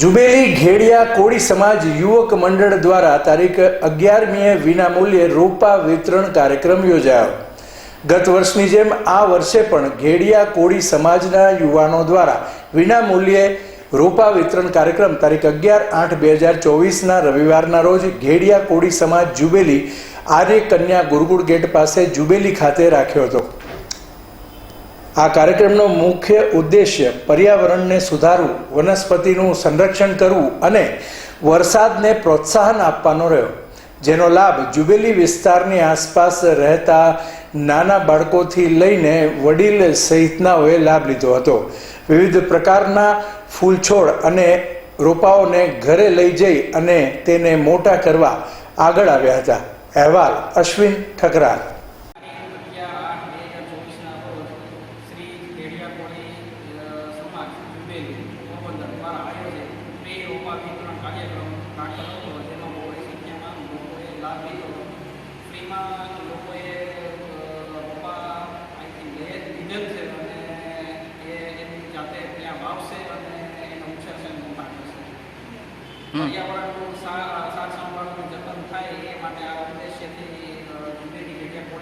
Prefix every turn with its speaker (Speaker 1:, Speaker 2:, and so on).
Speaker 1: Jubilee ઘેડિયા કોળી સમાજ યુવક મંડળ દ્વારા તારીખ અગિયારમીએ વિનામૂલ્યે રોપા વિતરણ કાર્યક્રમ યોજાયો. ગત વર્ષની જેમ આ વર્ષે પણ ઘેડિયા કોળી સમાજના યુવાનો દ્વારા વિનામૂલ્યે રોપા વિતરણ કાર્યક્રમ તારીખ અગિયાર આઠ બે હજાર ચોવીસના રવિવારના રોજ ઘેડિયા કોળી સમાજ જુબેલી આર્ય કન્યા ગુરુકુળ ગેટ પાસે જુબેલી ખાતે રાખ્યો હતો. આ કાર્યક્રમનો મુખ્ય ઉદ્દેશ્ય પર્યાવરણને સુધારવું, વનસ્પતિનું સંરક્ષણ કરવું અને વરસાદને પ્રોત્સાહન આપવાનો રહ્યો, જેનો લાભ જુબેલી વિસ્તારની આસપાસ રહેતા નાના બાળકોથી લઈને વડીલ સહિતનાઓએ લાભ લીધો હતો. વિવિધ પ્રકારના ફૂલછોડ અને રોપાઓને ઘરે લઈ જઈ અને તેને મોટા કરવા આગળ આવ્યા હતા. અહેવાલ અશ્વિન ઠકરાર.
Speaker 2: બે કેડિયાકોળી સમાજ જુબેલી પોરબંદર દ્વારા આયોજિત પ્રી રોપા વિતરણ કાર્યક્રમ રાખેલો હતો જેમાં બહોળી સંખ્યામાં લોકોએ લાભ લીધો ફ્રીમાં લોકોએ રોપા અહીંથી લે લીધેલ છે અને એ એની જાતે ત્યાં વાવશે અને એનું મોટા કરશે પર્યાવરણનું સાર સંભાળનું જતન થાય એ માટે આ ઉદ્દેશ્યથી જુબેલી કેડિયાકોળી